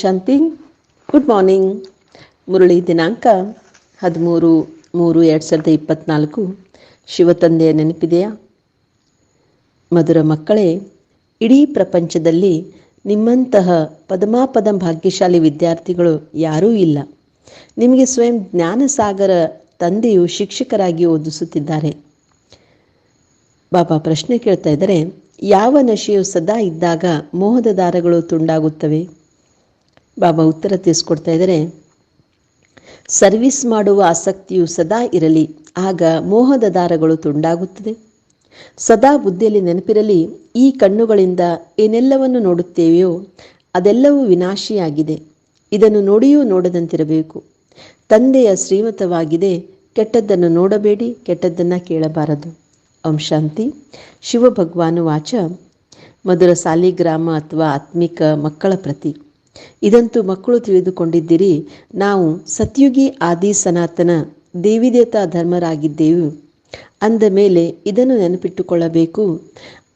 ಶಾಂತಿ good morning Murali ದಿನಾಂಕ ಹದಿಮೂರು ಮೂರು ಎರಡು ಸಾವಿರದ ಇಪ್ಪತ್ತ್ನಾಲ್ಕು ಶಿವತಂದೆಯ ನೆನಪಿದೆಯಾ? ಮಧುರ ಮಕ್ಕಳೇ, ಇಡೀ ಪ್ರಪಂಚದಲ್ಲಿ ನಿಮ್ಮಂತಹ ಪದಮಾಪದ ಭಾಗ್ಯಶಾಲಿ ವಿದ್ಯಾರ್ಥಿಗಳು ಯಾರೂ ಇಲ್ಲ. ನಿಮಗೆ ಸ್ವಯಂ ಜ್ಞಾನಸಾಗರ ತಂದೆಯು ಶಿಕ್ಷಕರಾಗಿ ಓದಿಸುತ್ತಿದ್ದಾರೆ. ಬಾಬಾ ಪ್ರಶ್ನೆ ಕೇಳ್ತಾ ಇದ್ದಾರೆ, ಯಾವ ನಶೆಯು ಸದಾ ಇದ್ದಾಗ ಮೋಹದ ದಾರಗಳು ತುಂಡಾಗುತ್ತವೆ? ಬಾಬಾ ಉತ್ತರ ತಿಳಿಸ್ಕೊಡ್ತಾ ಇದ್ದಾರೆ. ಸರ್ವಿಸ್ ಮಾಡುವ ಆಸಕ್ತಿಯು ಸದಾ ಇರಲಿ, ಆಗ ಮೋಹದ ದಾರಗಳು ತುಂಡಾಗುತ್ತದೆ. ಸದಾ ಬುದ್ಧಿಯಲ್ಲಿ ನೆನಪಿರಲಿ, ಈ ಕಣ್ಣುಗಳಿಂದ ಏನೆಲ್ಲವನ್ನು ನೋಡುತ್ತೇವೆಯೋ ಅದೆಲ್ಲವೂ ವಿನಾಶಿಯಾಗಿದೆ. ಇದನ್ನು ನೋಡಿಯೂ ನೋಡದಂತಿರಬೇಕು. ತಂದೆಯ ಶ್ರೀಮತವಾಗಿದೆ, ಕೆಟ್ಟದ್ದನ್ನು ನೋಡಬೇಡಿ, ಕೆಟ್ಟದ್ದನ್ನು ಕೇಳಬಾರದು. ಓಂ ಶಾಂತಿ. ಶಿವ ಭಗವಾನು ವಾಚ. ಮಧುರ ಸಾಲಿಗ್ರಾಮ ಅಥವಾ ಆತ್ಮಿಕ ಮಕ್ಕಳ ಪ್ರತಿ. ಇದಂತೂ ಮಕ್ಕಳು ತಿಳಿದುಕೊಂಡಿದ್ದೀರಿ, ನಾವು ಸತ್ಯುಗಿ ಆದಿ ಸನಾತನ, ದೇವಿದೇವತಾ ಧರ್ಮರಾಗಿದ್ದೆವು. ಅಂದ ಮೇಲೆ ಇದನ್ನು ನೆನಪಿಟ್ಟುಕೊಳ್ಳಬೇಕು.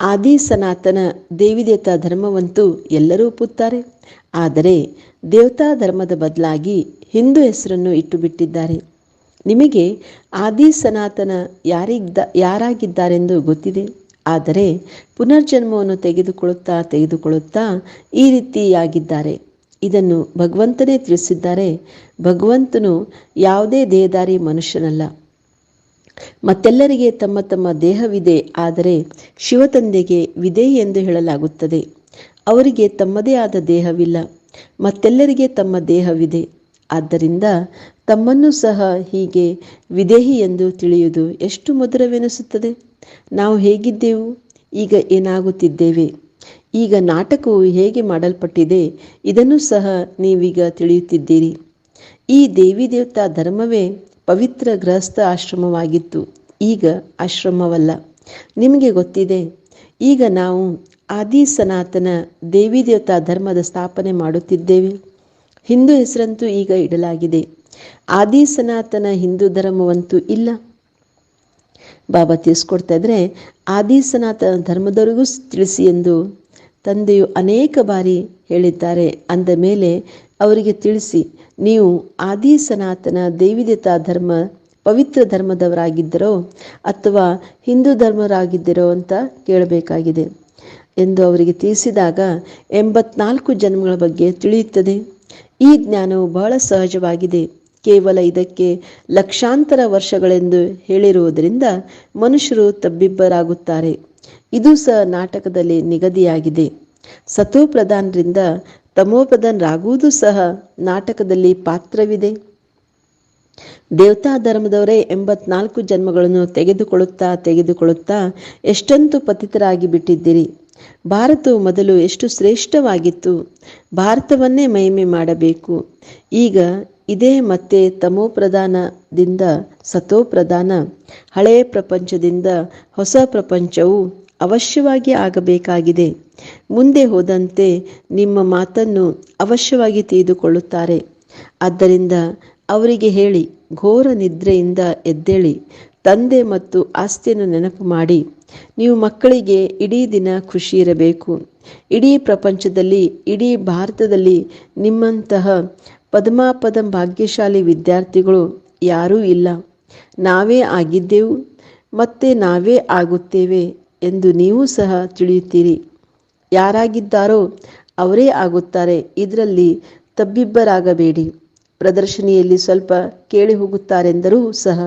ಆದಿ ಸನಾತನ, ದೇವಿದೇವತಾ ಧರ್ಮವಂತೂ ಎಲ್ಲರೂ ಒಪ್ಪುತ್ತಾರೆ. ಆದರೆ ದೇವತಾ ಧರ್ಮದ ಬದಲಾಗಿ ಹಿಂದೂ ಹೆಸರನ್ನು ಇಟ್ಟುಬಿಟ್ಟಿದ್ದಾರೆ. ನಿಮಗೆ ಆದಿ ಸನಾತನ ಯಾರಿದ್ದ ಯಾರಾಗಿದ್ದಾರೆಂದು ಗೊತ್ತಿದೆ. ಆದರೆ ಪುನರ್ಜನ್ಮವನ್ನು ತೆಗೆದುಕೊಳ್ಳುತ್ತಾ ತೆಗೆದುಕೊಳ್ಳುತ್ತಾ ಈ ರೀತಿಯಾಗಿದ್ದಾರೆ. ಇದನ್ನು ಭಗವಂತನೇ ತಿಳಿಸಿದ್ದಾರೆ. ಭಗವಂತನು ಯಾವುದೇ ದೇಹದಾರಿ ಮನುಷ್ಯನಲ್ಲ. ಮತ್ತೆಲ್ಲರಿಗೆ ತಮ್ಮ ತಮ್ಮ ದೇಹವಿದೆ, ಆದರೆ ಶಿವತಂದೆಗೆ ವಿದೆ ಎಂದು ಹೇಳಲಾಗುತ್ತದೆ. ಅವರಿಗೆ ತಮ್ಮದೇ ಆದ ದೇಹವಿಲ್ಲ, ಮತ್ತೆಲ್ಲರಿಗೆ ತಮ್ಮ ದೇಹವಿದೆ. ಆದ್ದರಿಂದ ತಮ್ಮನ್ನು ಸಹ ಹೀಗೆ ವಿದೇಹಿ ಎಂದು ತಿಳಿಯುವುದು ಎಷ್ಟು ಮಧುರವೆನಿಸುತ್ತದೆ. ನಾವು ಹೇಗಿದ್ದೆವು? ಈಗ ಏನಾಗುತ್ತಿದ್ದೇವೆ? ಈಗ ನಾಟಕವು ಹೇಗೆ ಮಾಡಲ್ಪಟ್ಟಿದೆ, ಇದನ್ನು ಸಹ ನೀವೀಗ ತಿಳಿಯುತ್ತಿದ್ದೀರಿ. ಈ ದೇವಿ ದೇವತಾ ಧರ್ಮವೇ ಪವಿತ್ರ ಗೃಹಸ್ಥ ಆಶ್ರಮವಾಗಿತ್ತು. ಈಗ ಆಶ್ರಮವಲ್ಲ. ನಿಮಗೆ ಗೊತ್ತಿದೆ, ಈಗ ನಾವು ಆದಿ ಸನಾತನ ದೇವಿ ದೇವತಾ ಧರ್ಮದ ಸ್ಥಾಪನೆ ಮಾಡುತ್ತಿದ್ದೇವೆ. ಹಿಂದೂ ಹೆಸರಂತೂ ಈಗ ಇಡಲಾಗಿದೆ. ಆದಿ ಸನಾತನ ಹಿಂದೂ ಧರ್ಮವಂತೂ ಇಲ್ಲ. ಬಾಬಾ ತಿಳಿಸ್ಕೊಡ್ತಾ ಇದ್ರೆ ಆದಿ ಸನಾತನ ಧರ್ಮದವರಿಗೂ ತಿಳಿಸಿ ಎಂದು ತಂದೆಯು ಅನೇಕ ಬಾರಿ ಹೇಳಿದ್ದಾರೆ. ಅಂದ ಮೇಲೆ ಅವರಿಗೆ ತಿಳಿಸಿ, ನೀವು ಆದಿ ಸನಾತನ ದೇವಿದೇತಾ ಧರ್ಮ, ಪವಿತ್ರ ಧರ್ಮದವರಾಗಿದ್ದರೋ ಅಥವಾ ಹಿಂದೂ ಧರ್ಮರಾಗಿದ್ದರೋ ಅಂತ ಕೇಳಬೇಕಾಗಿದೆ ಎಂದು ಅವರಿಗೆ ತಿಳಿಸಿದಾಗ, ಎಂಬತ್ನಾಲ್ಕು ಜನ್ಮಗಳ ಬಗ್ಗೆ ತಿಳಿಯುತ್ತದೆ. ಈ ಜ್ಞಾನವು ಬಹಳ ಸಹಜವಾಗಿದೆ. ಕೇವಲ ಇದಕ್ಕೆ ಲಕ್ಷಾಂತರ ವರ್ಷಗಳೆಂದು ಹೇಳಿರುವುದರಿಂದ ಮನುಷ್ಯರು ತಬ್ಬಿಬ್ಬರಾಗುತ್ತಾರೆ. ಇದು ಸಹ ನಾಟಕದಲ್ಲಿ ನಿಗದಿಯಾಗಿದೆ. ಸತೋ ಪ್ರಧಾನರಿಂದ ತಮೋಪ್ರಧಾನರಾಗುವುದು ಸಹ ನಾಟಕದಲ್ಲಿ ಪಾತ್ರವಿದೆ. ದೇವತಾ ಧರ್ಮದವರೇ ಎಂಬತ್ನಾಲ್ಕು ಜನ್ಮಗಳನ್ನು ತೆಗೆದುಕೊಳ್ಳುತ್ತಾ ತೆಗೆದುಕೊಳ್ಳುತ್ತಾ ಎಷ್ಟಂತೂ ಪತಿತರಾಗಿ ಬಿಟ್ಟಿದ್ದೀರಿ. ಭಾರತವು ಮೊದಲು ಎಷ್ಟು ಶ್ರೇಷ್ಠವಾಗಿತ್ತು. ಭಾರತವನ್ನೇ ಮಹಿಮೆ ಮಾಡಬೇಕು. ಈಗ ಇದೇ ಮತ್ತೆ ತಮೋಪ್ರಧಾನದಿಂದ ಸತೋಪ್ರಧಾನ. ಹಳೆಯ ಪ್ರಪಂಚದಿಂದ ಹೊಸ ಪ್ರಪಂಚವು ಅವಶ್ಯವಾಗಿ ಆಗಬೇಕಾಗಿದೆ. ಮುಂದೆ ಹೋದಂತೆ ನಿಮ್ಮ ಮಾತನ್ನು ಅವಶ್ಯವಾಗಿ ತಿಳಿದುಕೊಳ್ಳುತ್ತಾರೆ. ಆದ್ದರಿಂದ ಅವರಿಗೆ ಹೇಳಿ, ಘೋರ ನಿದ್ರೆಯಿಂದ ಎದ್ದೇಳಿ, ತಂದೆ ಮತ್ತು ಆಸ್ತಿಯನ್ನು ನೆನಪು ಮಾಡಿ. ನೀವು ಮಕ್ಕಳಿಗೆ ಇಡೀ ದಿನ ಖುಷಿ ಇರಬೇಕು. ಇಡೀ ಪ್ರಪಂಚದಲ್ಲಿ, ಇಡೀ ಭಾರತದಲ್ಲಿ ನಿಮ್ಮಂತಹ ಪದ್ಮಾಪದಂ ಭಾಗ್ಯಶಾಲಿ ವಿದ್ಯಾರ್ಥಿಗಳು ಯಾರೂ ಇಲ್ಲ. ನಾವೇ ಆಗಿದ್ದೆವು, ಮತ್ತೆ ನಾವೇ ಆಗುತ್ತೇವೆ ಎಂದು ನೀವು ಸಹ ತಿಳಿಯುತ್ತೀರಿ. ಯಾರಾಗಿದ್ದಾರೋ ಅವರೇ ಆಗುತ್ತಾರೆ, ಇದರಲ್ಲಿ ತಬ್ಬಿಬ್ಬರಾಗಬೇಡಿ. ಪ್ರದರ್ಶನಿಯಲ್ಲಿ ಸ್ವಲ್ಪ ಕೇಳಿ ಹೋಗುತ್ತಾರೆಂದರೂ ಸಹ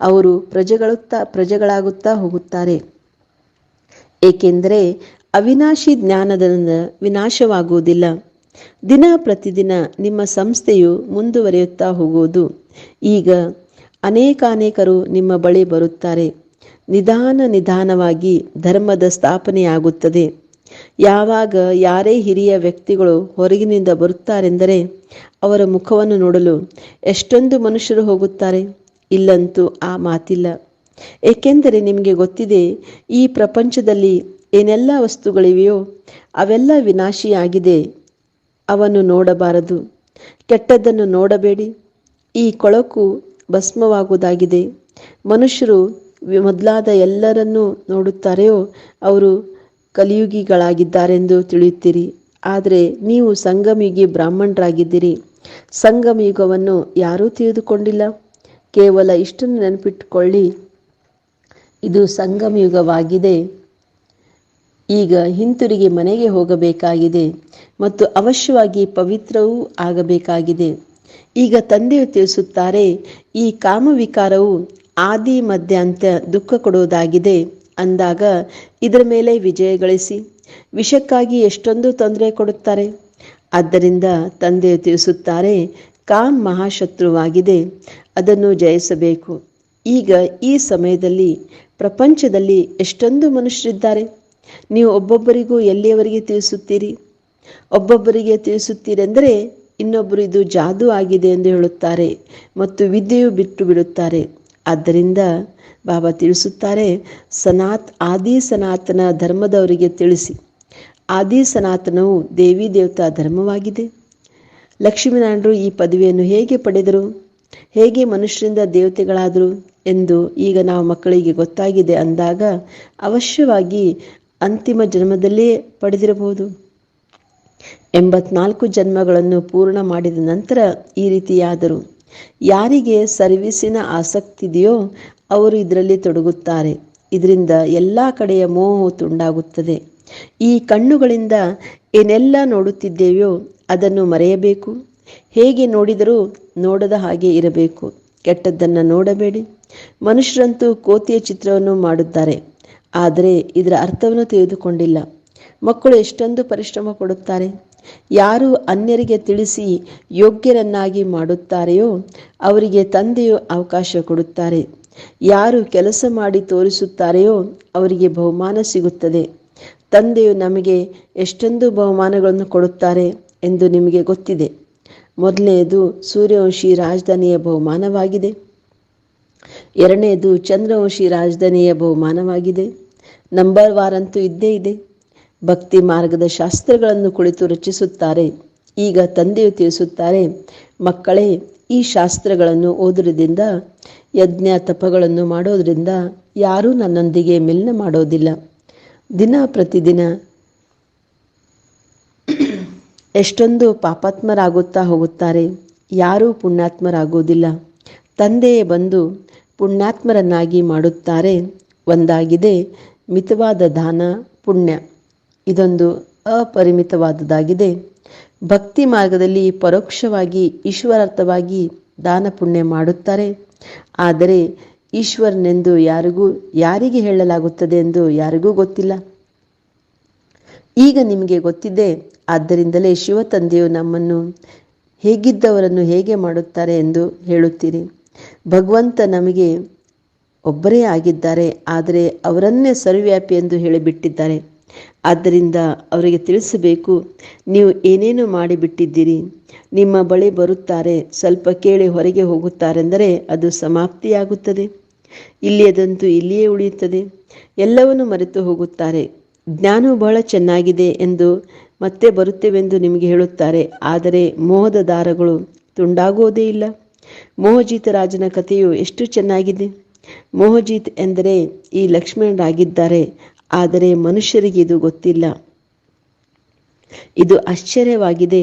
ಅವರು ಪ್ರಜೆಗಳುತ್ತಾ ಪ್ರಜೆಗಳಾಗುತ್ತಾ ಹೋಗುತ್ತಾರೆ. ಏಕೆಂದರೆ ಅವಿನಾಶಿ ಜ್ಞಾನದಿಂದ ವಿನಾಶವಾಗುವುದಿಲ್ಲ. ದಿನ ಪ್ರತಿದಿನ ನಿಮ್ಮ ಸಂಸ್ಥೆಯು ಮುಂದುವರಿಯುತ್ತಾ ಹೋಗುವುದು. ಈಗ ಅನೇಕಾನೇಕರು ನಿಮ್ಮ ಬಳಿ ಬರುತ್ತಾರೆ. ನಿಧಾನ ನಿಧಾನವಾಗಿ ಧರ್ಮದ ಸ್ಥಾಪನೆಯಾಗುತ್ತದೆ. ಯಾವಾಗ ಯಾರೇ ಹಿರಿಯ ವ್ಯಕ್ತಿಗಳು ಹೊರಗಿನಿಂದ ಬರುತ್ತಾರೆಂದರೆ ಅವರ ಮುಖವನ್ನು ನೋಡಲು ಎಷ್ಟೊಂದು ಮನುಷ್ಯರು ಹೋಗುತ್ತಾರೆ. ಇಲ್ಲಂತೂ ಆ ಮಾತಿಲ್ಲ. ಏಕೆಂದರೆ ನಿಮಗೆ ಗೊತ್ತಿದೆ, ಈ ಪ್ರಪಂಚದಲ್ಲಿ ಏನೆಲ್ಲ ವಸ್ತುಗಳಿವೆಯೋ ಅವೆಲ್ಲ ವಿನಾಶಿಯಾಗಿದೆ. ಅವನ್ನು ನೋಡಬಾರದು. ಕೆಟ್ಟದ್ದನ್ನು ನೋಡಬೇಡಿ. ಈ ಕೊಳಕು ಭಸ್ಮವಾಗುವುದಾಗಿದೆ. ಮನುಷ್ಯರು ಮೊದಲಾದ ಎಲ್ಲರನ್ನೂ ನೋಡುತ್ತಾರೆಯೋ ಅವರು ಕಲಿಯುಗಿಗಳಾಗಿದ್ದಾರೆಂದು ತಿಳಿಯುತ್ತೀರಿ. ಆದರೆ ನೀವು ಸಂಗಮಯುಗಿ ಬ್ರಾಹ್ಮಣರಾಗಿದ್ದೀರಿ. ಸಂಗಮಯುಗವನ್ನು ಯಾರೂ ತಿಳಿದುಕೊಂಡಿಲ್ಲ. ಕೇವಲ ಇಷ್ಟನ್ನು ನೆನಪಿಟ್ಟುಕೊಳ್ಳಿ. ಇದು ಸಂಗಮಯುಗವಾಗಿದೆ. ಈಗ ಹಿಂತಿರುಗಿ ಮನೆಗೆ ಹೋಗಬೇಕಾಗಿದೆ ಮತ್ತು ಅವಶ್ಯವಾಗಿ ಪವಿತ್ರವೂ ಆಗಬೇಕಾಗಿದೆ. ಈಗ ತಂದೆಯು ತಿಳಿಸುತ್ತಾರೆ, ಈ ಕಾಮವಿಕಾರವು ಆದಿ ಮಧ್ಯಾಂತ್ಯ ದುಃಖ ಕೊಡುವುದಾಗಿದೆ ಅಂದಾಗ ಇದರ ಮೇಲೆ ವಿಜಯ ಗಳಿಸಿ, ವಿಷಕ್ಕಾಗಿ ಎಷ್ಟೊಂದು ತೊಂದರೆ ಕೊಡುತ್ತಾರೆ. ಆದ್ದರಿಂದ ತಂದೆಯು ತಿಳಿಸುತ್ತಾರೆ, ಕಾಮ್ ಮಹಾಶತ್ರುವಾಗಿದೆ, ಅದನ್ನು ಜಯಿಸಬೇಕು. ಈಗ ಈ ಸಮಯದಲ್ಲಿ ಪ್ರಪಂಚದಲ್ಲಿ ಎಷ್ಟೊಂದು ಮನುಷ್ಯರಿದ್ದಾರೆ. ನೀವು ಒಬ್ಬೊಬ್ಬರಿಗೂ ಎಲ್ಲಿಯವರಿಗೆ ತಿಳಿಸುತ್ತೀರಿ? ಒಬ್ಬೊಬ್ಬರಿಗೆ ತಿಳಿಸುತ್ತೀರೆಂದರೆ ಇನ್ನೊಬ್ಬರು ಇದು ಜಾದು ಆಗಿದೆ ಎಂದು ಹೇಳುತ್ತಾರೆ ಮತ್ತು ವಿದ್ಯೆಯು ಬಿಟ್ಟು ಬಿಡುತ್ತಾರೆ ಆದ್ದರಿಂದ ಬಾಬಾ ತಿಳಿಸುತ್ತಾರೆ, ಸನಾತ್ ಆದಿ ಸನಾತನ ಧರ್ಮದವರಿಗೆ ತಿಳಿಸಿ. ಆದಿ ಸನಾತನವು ದೇವಿ ದೇವತಾ ಧರ್ಮವಾಗಿದೆ. ಲಕ್ಷ್ಮೀನಾರಾಯಣರು ಈ ಪದವಿಯನ್ನು ಹೇಗೆ ಪಡೆದರು? ಹೇಗೆ ಮನುಷ್ಯರಿಂದ ದೇವತೆಗಳಾದರು ಎಂದು ಈಗ ನಾವು ಮಕ್ಕಳಿಗೆ ಗೊತ್ತಾಗಿದೆ ಅಂದಾಗ ಅವಶ್ಯವಾಗಿ ಅಂತಿಮ ಜನ್ಮದಲ್ಲೇ ಪಡೆದಿರಬಹುದು. ಎಂಬತ್ನಾಲ್ಕು ಜನ್ಮಗಳನ್ನು ಪೂರ್ಣ ಮಾಡಿದ ನಂತರ ಈ ರೀತಿಯಾದರು. ಯಾರಿಗೆ ಸರ್ವಿಸಿನ ಆಸಕ್ತಿ ಇದೆಯೋ ಅವರು ಇದರಲ್ಲಿ ತೊಡಗುತ್ತಾರೆ. ಇದರಿಂದ ಎಲ್ಲ ಕಡೆಯ ಮೋಹ ತುಂಡಾಗುತ್ತದೆ. ಈ ಕಣ್ಣುಗಳಿಂದ ಏನೆಲ್ಲ ನೋಡುತ್ತಿದ್ದೇವೆಯೋ ಅದನ್ನು ಮರೆಯಬೇಕು. ಹೇಗೆ ನೋಡಿದರೂ ನೋಡದ ಹಾಗೆ ಇರಬೇಕು. ಕೆಟ್ಟದ್ದನ್ನು ನೋಡಬೇಡಿ. ಮನುಷ್ಯರಂತೂ ಕೋತಿಯ ಚಿತ್ರವನ್ನು ಮಾಡುತ್ತಾರೆ. ಆದರೆ ಇದರ ಅರ್ಥವನ್ನು ತಿಳಿದುಕೊಂಡಿಲ್ಲ. ಮಕ್ಕಳು ಎಷ್ಟೊಂದು ಪರಿಶ್ರಮ ಪಡುತ್ತಾರೆ. ಯಾರು ಅನ್ಯರಿಗೆ ತಿಳಿಸಿ ಯೋಗ್ಯರನ್ನಾಗಿ ಮಾಡುತ್ತಾರೆಯೋ ಅವರಿಗೆ ತಂದೆಯು ಅವಕಾಶ ಕೊಡುತ್ತಾರೆ. ಯಾರು ಕೆಲಸ ಮಾಡಿ ತೋರಿಸುತ್ತಾರೆಯೋ ಅವರಿಗೆ ಬಹುಮಾನ ಸಿಗುತ್ತದೆ. ತಂದೆಯು ನಮಗೆ ಎಷ್ಟೊಂದು ಬಹುಮಾನಗಳನ್ನು ಕೊಡುತ್ತಾರೆ ಎಂದು ನಿಮಗೆ ಗೊತ್ತಿದೆ. ಮೊದಲನೆಯದು ಸೂರ್ಯವಂಶಿ ರಾಜಧಾನಿಯ ಬಹುಮಾನವಾಗಿದೆ. ಎರಡನೆಯದು ಚಂದ್ರವಂಶಿ ರಾಜಧಾನಿಯ ಬಹುಮಾನವಾಗಿದೆ. ನಂಬರ್ ವಾರ್ ಅಂತೂ ಇದ್ದೇ ಇದೆ. ಭಕ್ತಿ ಮಾರ್ಗದ ಶಾಸ್ತ್ರಗಳನ್ನು ಕುಳಿತು ರಚಿಸುತ್ತಾರೆ. ಈಗ ತಂದೆಯು ತಿಳಿಸುತ್ತಾರೆ, ಮಕ್ಕಳೇ, ಈ ಶಾಸ್ತ್ರಗಳನ್ನು ಓದುವುದರಿಂದ ಯಜ್ಞ ತಪಗಳನ್ನು ಮಾಡೋದರಿಂದ ಯಾರೂ ನನ್ನೊಂದಿಗೆ ಮಿಲನ ಮಾಡೋದಿಲ್ಲ. ದಿನ ಪ್ರತಿದಿನ ಎಷ್ಟೊಂದು ಪಾಪಾತ್ಮರಾಗುತ್ತಾ ಹೋಗುತ್ತಾರೆ. ಯಾರೂ ಪುಣ್ಯಾತ್ಮರಾಗುವುದಿಲ್ಲ. ತಂದೆಯೇ ಬಂದು ಪುಣ್ಯಾತ್ಮರನ್ನಾಗಿ ಮಾಡುತ್ತಾರೆ. ಒಂದಾಗಿದೆ ಮಿತವಾದ ದಾನ, ಪುಣ್ಯ. ಇದೊಂದು ಅಪರಿಮಿತವಾದದ್ದಾಗಿದೆ. ಭಕ್ತಿ ಮಾರ್ಗದಲ್ಲಿ ಪರೋಕ್ಷವಾಗಿ ಈಶ್ವರಾರ್ಥವಾಗಿ ದಾನ, ಪುಣ್ಯ ಮಾಡುತ್ತಾರೆ. ಆದರೆ ಈಶ್ವರನೆಂದು ಯಾರಿಗೂ, ಯಾರಿಗೆ ಹೇಳಲಾಗುತ್ತದೆ ಎಂದು ಯಾರಿಗೂ ಗೊತ್ತಿಲ್ಲ. ಈಗ ನಿಮಗೆ ಗೊತ್ತಿದೆ, ಆದ್ದರಿಂದಲೇ ಶಿವ ತಂದೆಯು ನಮ್ಮನ್ನು ಹೇಗಿದ್ದವರನ್ನು ಹೇಗೆ ಮಾಡುತ್ತಾರೆ ಎಂದು ಹೇಳುತ್ತೀರಿ. ಭಗವಂತ ನಮಗೆ ಒಬ್ಬರೇ ಆಗಿದ್ದಾರೆ, ಆದರೆ ಅವರನ್ನೇ ಸರ್ವ್ಯಾಪಿ ಎಂದು ಹೇಳಿಬಿಟ್ಟಿದ್ದಾರೆ. ಆದ್ದರಿಂದ ಅವರಿಗೆ ತಿಳಿಸಬೇಕು, ನೀವು ಏನೇನು ಮಾಡಿಬಿಟ್ಟಿದ್ದೀರಿ? ನಿಮ್ಮ ಬಳಿ ಬರುತ್ತಾರೆ, ಸ್ವಲ್ಪ ಕೇಳಿ ಹೊರಗೆ ಹೋಗುತ್ತಾರೆಂದರೆ ಅದು ಸಮಾಪ್ತಿಯಾಗುತ್ತದೆ. ಇಲ್ಲಿಯದಂತೂ ಇಲ್ಲಿಯೇ ಉಳಿಯುತ್ತದೆ. ಎಲ್ಲವನ್ನು ಮರೆತು ಹೋಗುತ್ತಾರೆ. ಜ್ಞಾನವು ಬಹಳ ಚೆನ್ನಾಗಿದೆ ಎಂದು ಮತ್ತೆ ಬರುತ್ತೇವೆಂದು ನಿಮಗೆ ಹೇಳುತ್ತಾರೆ, ಆದರೆ ಮೋಹದ ದಾರಗಳು ತುಂಡಾಗುವುದೇ ಇಲ್ಲ. ಮೋಹಜೀತ ರಾಜನ ಕಥೆಯು ಎಷ್ಟು ಚೆನ್ನಾಗಿದೆ. ಮೋಹಜೀತ್ ಎಂದರೆ ಈ ಲಕ್ಷ್ಮಣರಾಗಿದ್ದಾರೆ ಆದರೆ ಮನುಷ್ಯರಿಗೆ ಇದು ಗೊತ್ತಿಲ್ಲ. ಇದು ಆಶ್ಚರ್ಯವಾಗಿದೆ.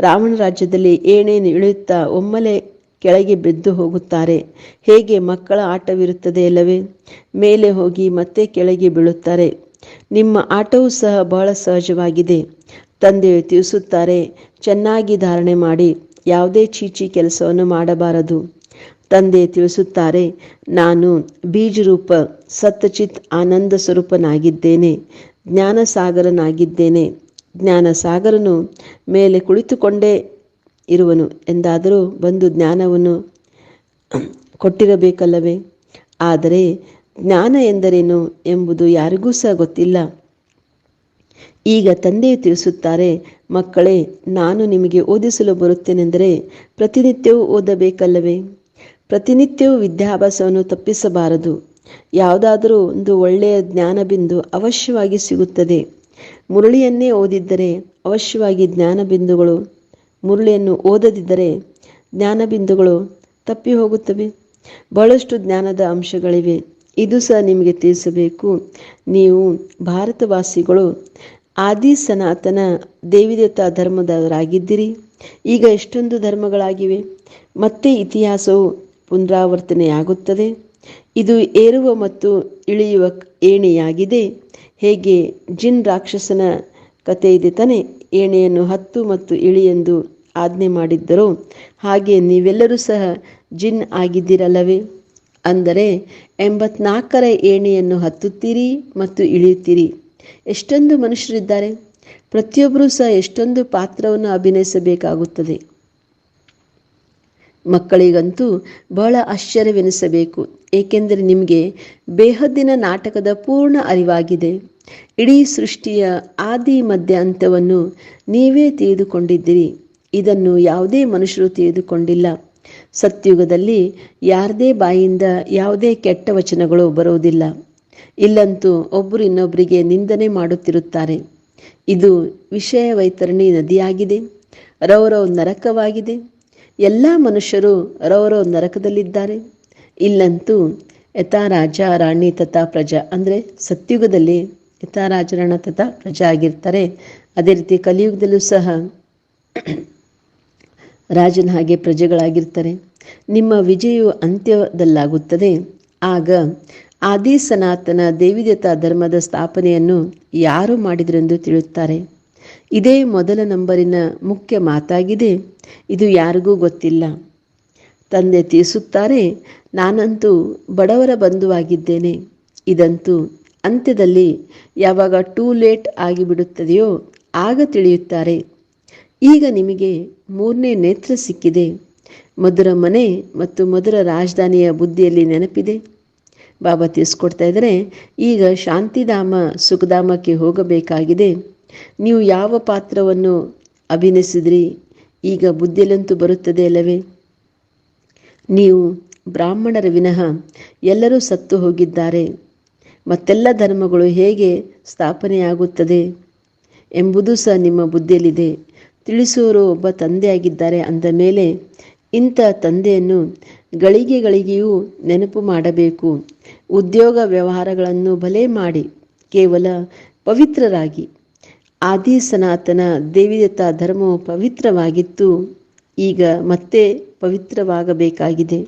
ರಾವಣ ರಾಜ್ಯದಲ್ಲಿ ಏಣೇನು ಇಳಿಯುತ್ತಾ ಒಮ್ಮಲೆ ಕೆಳಗೆ ಬಿದ್ದು ಹೋಗುತ್ತಾರೆ. ಹೇಗೆ ಮಕ್ಕಳ ಆಟವಿರುತ್ತದೆ ಅಲ್ಲವೇ? ಮೇಲೆ ಹೋಗಿ ಮತ್ತೆ ಕೆಳಗೆ ಬೀಳುತ್ತಾರೆ. ನಿಮ್ಮ ಆಟವೂ ಸಹ ಬಹಳ ಸಹಜವಾಗಿದೆ. ತಂದೆ ತಿಳಿಸುತ್ತಾರೆ ಚೆನ್ನಾಗಿ ಧಾರಣೆ ಮಾಡಿ, ಯಾವುದೇ ಚೀಚಿ ಕೆಲಸವನ್ನು ಮಾಡಬಾರದು. ತಂದೆ ತಿಳಿಸುತ್ತಾರೆ, ನಾನು ಬೀಜರೂಪ ಸತ್ಯಚಿತ್ ಆನಂದ ಸ್ವರೂಪನಾಗಿದ್ದೇನೆ, ಜ್ಞಾನಸಾಗರನಾಗಿದ್ದೇನೆ, ಜ್ಞಾನಸಾಗರನು ಮೇಲೆ ಕುಳಿತುಕೊಂಡೇ ಇರುವನು ಎಂದಾದರೂ ಬಂದು ಜ್ಞಾನವನ್ನು ಕೊಟ್ಟಿರಬೇಕಲ್ಲವೇ? ಆದರೆ ಜ್ಞಾನ ಎಂದರೇನು ಎಂಬುದು ಯಾರಿಗೂ ಸಹ ಗೊತ್ತಿಲ್ಲ. ಈಗ ತಂದೆ ತಿಳಿಸುತ್ತಾರೆ, ಮಕ್ಕಳೇ, ನಾನು ನಿಮಗೆ ಓದಿಸಲು ಬರುತ್ತೇನೆಂದರೆ ಪ್ರತಿನಿತ್ಯವೂ ಓದಬೇಕಲ್ಲವೇ? ಪ್ರತಿನಿತ್ಯವೂ ವಿದ್ಯಾಭ್ಯಾಸವನ್ನು ತಪ್ಪಿಸಬಾರದು. ಯಾವುದಾದರೂ ಒಂದು ಒಳ್ಳೆಯ ಜ್ಞಾನ ಬಿಂದು ಅವಶ್ಯವಾಗಿ ಸಿಗುತ್ತದೆ. ಮುರುಳಿಯನ್ನೇ ಓದಿದ್ದರೆ ಅವಶ್ಯವಾಗಿ ಜ್ಞಾನ ಬಿಂದುಗಳು. ಮುರಳಿಯನ್ನು ಓದದಿದ್ದರೆ ಜ್ಞಾನ ಬಿಂದುಗಳು ತಪ್ಪಿ ಹೋಗುತ್ತವೆ. ಬಹಳಷ್ಟು ಜ್ಞಾನದ ಅಂಶಗಳಿವೆ. ಇದು ಸಹ ನಿಮಗೆ ತಿಳಿಸಬೇಕು. ನೀವು ಭಾರತವಾಸಿಗಳು, ಆದಿ ಸನಾತನ ದೇವಿದೇವತಾ ಧರ್ಮದವರಾಗಿದ್ದಿರಿ. ಈಗ ಎಷ್ಟೊಂದು ಧರ್ಮಗಳಾಗಿವೆ. ಮತ್ತೆ ಇತಿಹಾಸವು ಪುನರಾವರ್ತನೆಯಾಗುತ್ತದೆ. ಇದು ಏರುವ ಮತ್ತು ಇಳಿಯುವ ಏಣಿಯಾಗಿದೆ. ಹೇಗೆ? ಜಿನ್ ರಾಕ್ಷಸನ ಕಥೆ ಇದೆ ತಾನೆ. ಏಣೆಯನ್ನು ಹತ್ತು ಮತ್ತು ಇಳಿ ಎಂದು ಆಜ್ಞೆ ಮಾಡಿದ್ದರೋ. ಹಾಗೆ ನೀವೆಲ್ಲರೂ ಸಹ ಜಿನ್ ಆಗಿದ್ದಿರಲ್ಲವೇ? ಅಂದರೆ, ಎಂಬತ್ನಾಲ್ಕರ ಏಣಿಯನ್ನು ಹತ್ತುತ್ತೀರಿ ಮತ್ತು ಇಳಿಯುತ್ತೀರಿ. ಎಷ್ಟೊಂದು ಮನುಷ್ಯರಿದ್ದಾರೆ. ಪ್ರತಿಯೊಬ್ಬರೂ ಸಹ ಎಷ್ಟೊಂದು ಪಾತ್ರವನ್ನು ಅಭಿನಯಿಸಬೇಕಾಗುತ್ತದೆ. ಮಕ್ಕಳಿಗಂತೂ ಬಹಳ ಆಶ್ಚರ್ಯವೆನಿಸಬೇಕು, ಏಕೆಂದರೆ ನಿಮಗೆ ಬೇಹದ್ದಿನ ನಾಟಕದ ಪೂರ್ಣ ಅರಿವಾಗಿದೆ. ಇಡೀ ಸೃಷ್ಟಿಯ ಆದಿ ಮಧ್ಯ ಅಂತ್ಯವನ್ನು ನೀವೇ ತಿಳಿದುಕೊಂಡಿದ್ದೀರಿ. ಇದನ್ನು ಯಾವುದೇ ಮನುಷ್ಯರು ತಿಳಿದುಕೊಂಡಿಲ್ಲ. ಸತ್ಯುಗದಲ್ಲಿ ಯಾರದೇ ಬಾಯಿಂದ ಯಾವುದೇ ಕೆಟ್ಟ ವಚನಗಳು ಬರುವುದಿಲ್ಲ. ಇಲ್ಲಂತೂ ಒಬ್ಬರು ಇನ್ನೊಬ್ಬರಿಗೆ ನಿಂದನೆ ಮಾಡುತ್ತಿರುತ್ತಾರೆ. ಇದು ವಿಷಯ ವೈತರಣಿ ನದಿಯಾಗಿದೆ. ರೌರವ್ ನರಕವಾಗಿದೆ. ಎಲ್ಲ ಮನುಷ್ಯರು ರವರೋ ನರಕದಲ್ಲಿದ್ದಾರೆ. ಇಲ್ಲಂತೂ ಯಥಾ ರಾಜ ರಾಣಿ ತಥಾ ಪ್ರಜಾ ಅಂದರೆ ಸತ್ಯುಗದಲ್ಲಿ ಯಥಾ ರಾಜರಾಣ ತಥಾ ಪ್ರಜಾ ಆಗಿರ್ತಾರೆ. ಅದೇ ರೀತಿ ಕಲಿಯುಗದಲ್ಲೂ ಸಹ ರಾಜನ ಹಾಗೆ ಪ್ರಜೆಗಳಾಗಿರ್ತಾರೆ. ನಿಮ್ಮ ವಿಜಯವು ಅಂತ್ಯದಲ್ಲಾಗುತ್ತದೆ. ಆಗ ಆದಿ ಸನಾತನ ದೇವಿದೇತಾ ಧರ್ಮದ ಸ್ಥಾಪನೆಯನ್ನು ಯಾರು ಮಾಡಿದರೆಂದು ತಿಳಿಯುತ್ತಾರೆ. ಇದೇ ಮೊದಲ ನಂಬರಿನ ಮುಖ್ಯ ಮಾತಾಗಿದೆ. ಇದು ಯಾರಿಗೂ ಗೊತ್ತಿಲ್ಲ. ತಂದೆ ತಿಳಿಸುತ್ತಾರೆ ನಾನಂತೂ ಬಡವರ ಬಂಧುವಾಗಿದ್ದೇನೆ. ಇದಂತೂ ಅಂತ್ಯದಲ್ಲಿ ಯಾವಾಗ ಟೂ ಲೇಟ್ ಆಗಿಬಿಡುತ್ತದೆಯೋ ಆಗ ತಿಳಿಯುತ್ತಾರೆ. ಈಗ ನಿಮಗೆ ಮೂರನೇ ನೇತ್ರ ಸಿಕ್ಕಿದೆ. ಮಧುರ ಮನೆ ಮತ್ತು ಮಧುರ ರಾಜಧಾನಿಯ ಬುದ್ಧಿಯಲ್ಲಿ ನೆನಪಿದೆ. ಬಾಬಾ ತಿಳಿಸ್ಕೊಡ್ತಾ ಇದ್ದಾರೆ, ಈಗ ಶಾಂತಿಧಾಮ ಸುಖಧಾಮಕ್ಕೆ ಹೋಗಬೇಕಾಗಿದೆ. ನೀವು ಯಾವ ಪಾತ್ರವನ್ನು ಅಭಿನಯಿಸಿದ್ರಿ? ಈಗ ಬುದ್ಧಿಯಲ್ಲಂತೂ ಬರುತ್ತದೆ ಅಲ್ಲವೇ? ನೀವು ಬ್ರಾಹ್ಮಣರ ವಿನಃ ಎಲ್ಲರೂ ಸತ್ತು ಹೋಗಿದ್ದಾರೆ. ಮತ್ತೆಲ್ಲ ಧರ್ಮಗಳು ಹೇಗೆ ಸ್ಥಾಪನೆಯಾಗುತ್ತದೆ ಎಂಬುದು ಸಹ ನಿಮ್ಮ ಬುದ್ಧಿಯಲ್ಲಿದೆ. ತಿಳಿಸುವರು ಒಬ್ಬ ತಂದೆಯಾಗಿದ್ದಾರೆ ಅಂದ ಮೇಲೆ ಇಂಥ ತಂದೆಯನ್ನು ಗಳಿಗೆ ಗಳಿಗೆಯೂ ನೆನಪು ಮಾಡಬೇಕು. ಉದ್ಯೋಗ ವ್ಯವಹಾರಗಳನ್ನು ಬಲೆ ಮಾಡಿ. ಕೇವಲ ಪವಿತ್ರರಾಗಿ. ಆದಿ ಸನಾತನ ದೇವಿದತ್ತ ಧರ್ಮವು ಪವಿತ್ರವಾಗಿತ್ತು. ಈಗ ಮತ್ತೆ ಪವಿತ್ರವಾಗಬೇಕಾಗಿದೆ.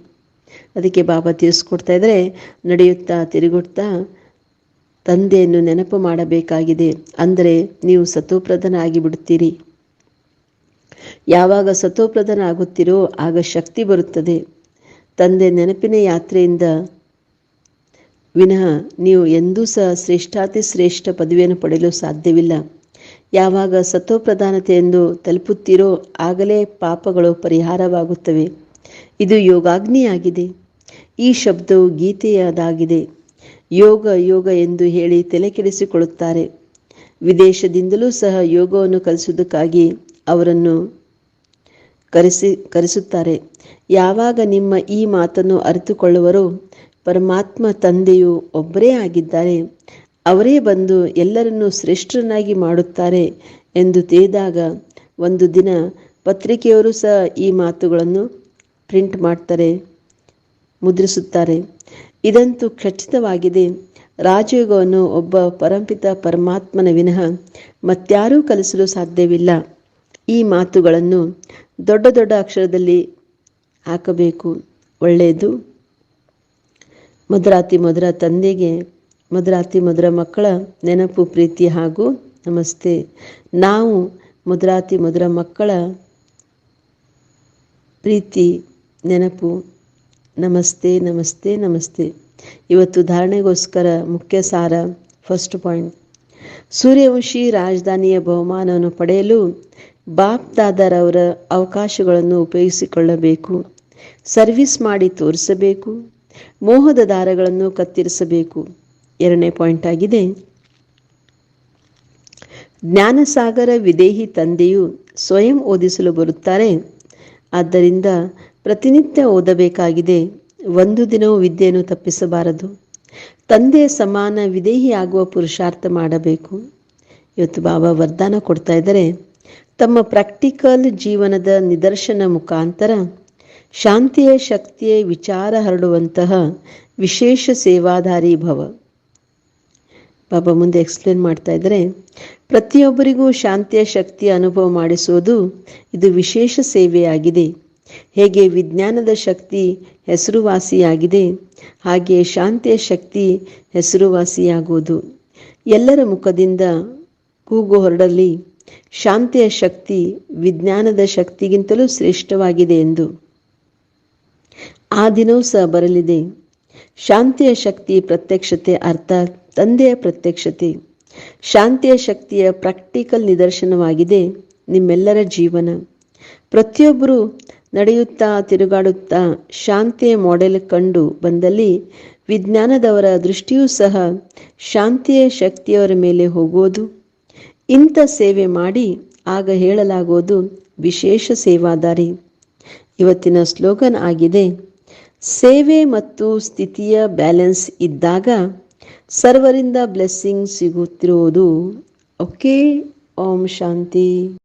ಅದಕ್ಕೆ ಬಾಬಾ ತಿಳಿಸ್ಕೊಡ್ತಾ ಇದ್ರೆ ನಡೆಯುತ್ತಾ ತಿರುಗುತ್ತಾ ತಂದೆಯನ್ನು ನೆನಪು ಮಾಡಬೇಕಾಗಿದೆ. ಅಂದರೆ ನೀವು ಸತೋಪ್ರದನಾಗಿ ಆಗಿಬಿಡುತ್ತೀರಿ ಯಾವಾಗ ಸತೋಪ್ರಧನ ಆಗುತ್ತೀರೋ ಆಗ ಶಕ್ತಿ ಬರುತ್ತದೆ. ತಂದೆ ನೆನಪಿನ ಯಾತ್ರೆಯಿಂದ ವಿನಃ ನೀವು ಎಂದೂ ಸಹ ಶ್ರೇಷ್ಠಾತಿ ಶ್ರೇಷ್ಠ ಪದವಿಯನ್ನು ಪಡೆಯಲು ಸಾಧ್ಯವಿಲ್ಲ. ಯಾವಾಗ ಸತ್ವಪ್ರಧಾನತೆಯೆಂದು ತಲುಪುತ್ತೀರೋ ಆಗಲೇ ಪಾಪಗಳು ಪರಿಹಾರವಾಗುತ್ತವೆ. ಇದು ಯೋಗಾಗ್ನಿಯಾಗಿದೆ. ಈ ಶಬ್ದವು ಗೀತೆಯದಾಗಿದೆ. ಯೋಗ ಯೋಗ ಎಂದು ಹೇಳಿ ತಲೆಕೆಡಿಸಿಕೊಳ್ಳುತ್ತಾರೆ. ವಿದೇಶದಿಂದಲೂ ಸಹ ಯೋಗವನ್ನು ಕಲಿಸುವುದಕ್ಕಾಗಿ ಅವರನ್ನು ಕರೆಸಿ, ಕರೆಸುತ್ತಾರೆ. ಯಾವಾಗ ನಿಮ್ಮ ಈ ಮಾತನ್ನು ಅರಿತುಕೊಳ್ಳುವರೋ ಪರಮಾತ್ಮ ತಂದೆಯು ಒಬ್ಬರೇ ಆಗಿದ್ದಾರೆ. ಅವರೇ ಬಂದು ಎಲ್ಲರನ್ನೂ ಶ್ರೇಷ್ಠರನ್ನಾಗಿ ಮಾಡುತ್ತಾರೆ ಎಂದು ತಿಳಿದಾಗ ಒಂದು ದಿನ ಪತ್ರಿಕೆಯವರು ಸಹ ಈ ಮಾತುಗಳನ್ನು ಪ್ರಿಂಟ್ ಮಾಡ್ತಾರೆ, ಮುದ್ರಿಸುತ್ತಾರೆ. ಇದಂತೂ ಖಚಿತವಾಗಿದೆ, ರಾಜಯೋಗವನ್ನು ಒಬ್ಬ ಪರಂಪಿತ ಪರಮಾತ್ಮನ ವಿನಃ ಮತ್ಯಾರೂ ಕಲಿಸಲು ಸಾಧ್ಯವಿಲ್ಲ. ಈ ಮಾತುಗಳನ್ನು ದೊಡ್ಡ ದೊಡ್ಡ ಅಕ್ಷರದಲ್ಲಿ ಹಾಕಬೇಕು. ಒಳ್ಳೆಯದು. ಮಧುರಾತಿ ಮಧುರ ತಂದೆಗೆ ಮಧುರಾತಿ ಮಧುರ ಮಕ್ಕಳ ನೆನಪು, ಪ್ರೀತಿ ಹಾಗೂ ನಮಸ್ತೆ. ನಾವು ಮಧುರಾತಿ ಮಧುರ ಮಕ್ಕಳ ಪ್ರೀತಿ, ನೆನಪು, ನಮಸ್ತೆ ನಮಸ್ತೆ ನಮಸ್ತೆ. ಇವತ್ತು ಧಾರಣೆಗೋಸ್ಕರ ಮುಖ್ಯ ಸಾರ ಫಸ್ಟ್ ಪಾಯಿಂಟ್ ಸೂರ್ಯವಂಶಿ ರಾಜಧಾನಿಯ ಬಹುಮಾನವನ್ನು ಪಡೆಯಲು ಬಾಪ್ ದಾದರವರ ಅವಕಾಶಗಳನ್ನು ಉಪಯೋಗಿಸಿಕೊಳ್ಳಬೇಕು. ಸರ್ವಿಸ್ ಮಾಡಿ ತೋರಿಸಬೇಕು. ಮೋಹದ ದಾರಗಳನ್ನು ಕತ್ತರಿಸಬೇಕು. ಎರಡನೇ ಪಾಯಿಂಟ್ ಆಗಿದೆ. ಜ್ಞಾನಸಾಗರ ವಿದೇಹಿ ತಂದೆಯು ಸ್ವಯಂ ಓದಿಸಲು ಬರುತ್ತಾರೆ. ಆದ್ದರಿಂದ ಪ್ರತಿನಿತ್ಯ ಓದಬೇಕಾಗಿದೆ. ಒಂದು ದಿನವೂ ವಿದ್ಯೆಯನ್ನು ತಪ್ಪಿಸಬಾರದು. ತಂದೆ ಸಮಾನ ವಿದೇಹಿ ಆಗುವ ಪುರುಷಾರ್ಥ ಮಾಡಬೇಕು. ಇವತ್ತು ಬಾಬಾ ವರದಾನ ಕೊಡ್ತಾ ಇದ್ದಾರೆ. ತಮ್ಮ ಪ್ರಾಕ್ಟಿಕಲ್ ಜೀವನದ ನಿದರ್ಶನ ಮುಖಾಂತರ ಶಾಂತಿಯ ಶಕ್ತಿಯ ವಿಚಾರ ಹರಡುವಂತಹ ವಿಶೇಷ ಸೇವಾಧಾರಿ ಭವ. ಬಾಬಾ ಮುಂದೆ ಎಕ್ಸ್ಪ್ಲೇನ್ ಮಾಡ್ತಾ ಇದ್ದಾರೆ ಪ್ರತಿಯೊಬ್ಬರಿಗೂ ಶಾಂತಿಯ ಶಕ್ತಿಯ ಅನುಭವ ಮಾಡಿಸುವುದು ಇದು ವಿಶೇಷ ಸೇವೆಯಾಗಿದೆ. ಹೇಗೆ ವಿಜ್ಞಾನದ ಶಕ್ತಿ ಹೆಸರುವಾಸಿಯಾಗಿದೆ, ಹಾಗೆ ಶಾಂತಿಯ ಶಕ್ತಿ ಹೆಸರುವಾಸಿಯಾಗುವುದು ಎಲ್ಲರ ಮುಖದಿಂದ ಕೂಗು ಹೊರಡಲಿ. ಶಾಂತಿಯ ಶಕ್ತಿ ವಿಜ್ಞಾನದ ಶಕ್ತಿಗಿಂತಲೂ ಶ್ರೇಷ್ಠವಾಗಿದೆ ಎಂದು. ಆ ದಿನವೂ ಸಹ ಬರಲಿದೆ. ಶಾಂತಿಯ ಶಕ್ತಿ ಪ್ರತ್ಯಕ್ಷತೆ ಅರ್ಥಾತ್ ತಂದೆಯ ಪ್ರತ್ಯಕ್ಷತೆ, ಶಾಂತಿಯ ಶಕ್ತಿಯ ಪ್ರಾಕ್ಟಿಕಲ್ ನಿದರ್ಶನವಾಗಿದೆ ನಿಮ್ಮೆಲ್ಲರ ಜೀವನ. ಪ್ರತಿಯೊಬ್ಬರು ನಡೆಯುತ್ತಾ ತಿರುಗಾಡುತ್ತಾ ಶಾಂತಿಯ ಮಾಡೆಲ್ ಕಂಡು ಬಂದಲ್ಲಿ ವಿಜ್ಞಾನದವರ ದೃಷ್ಟಿಯೂ ಸಹ ಶಾಂತಿಯ ಶಕ್ತಿಯವರ ಮೇಲೆ ಹೋಗೋದು ಇಂಥ ಸೇವೆ ಮಾಡಿ ಆಗ ಹೇಳಲಾಗೋದು ವಿಶೇಷ ಸೇವಾದಾರಿ. ಇವತ್ತಿನ ಸ್ಲೋಗನ್ ಆಗಿದೆ, ಸೇವೆ ಮತ್ತು ಸ್ಥಿತಿಯ ಬ್ಯಾಲೆನ್ಸ್ ಇದ್ದಾಗ ಸರ್ವರಿಂದ ಬ್ಲೆಸ್ಸಿಂಗ್ ಸಿಗುತ್ತಿರುವುದು. ಓಕೆ ಓಂ ಶಾಂತಿ.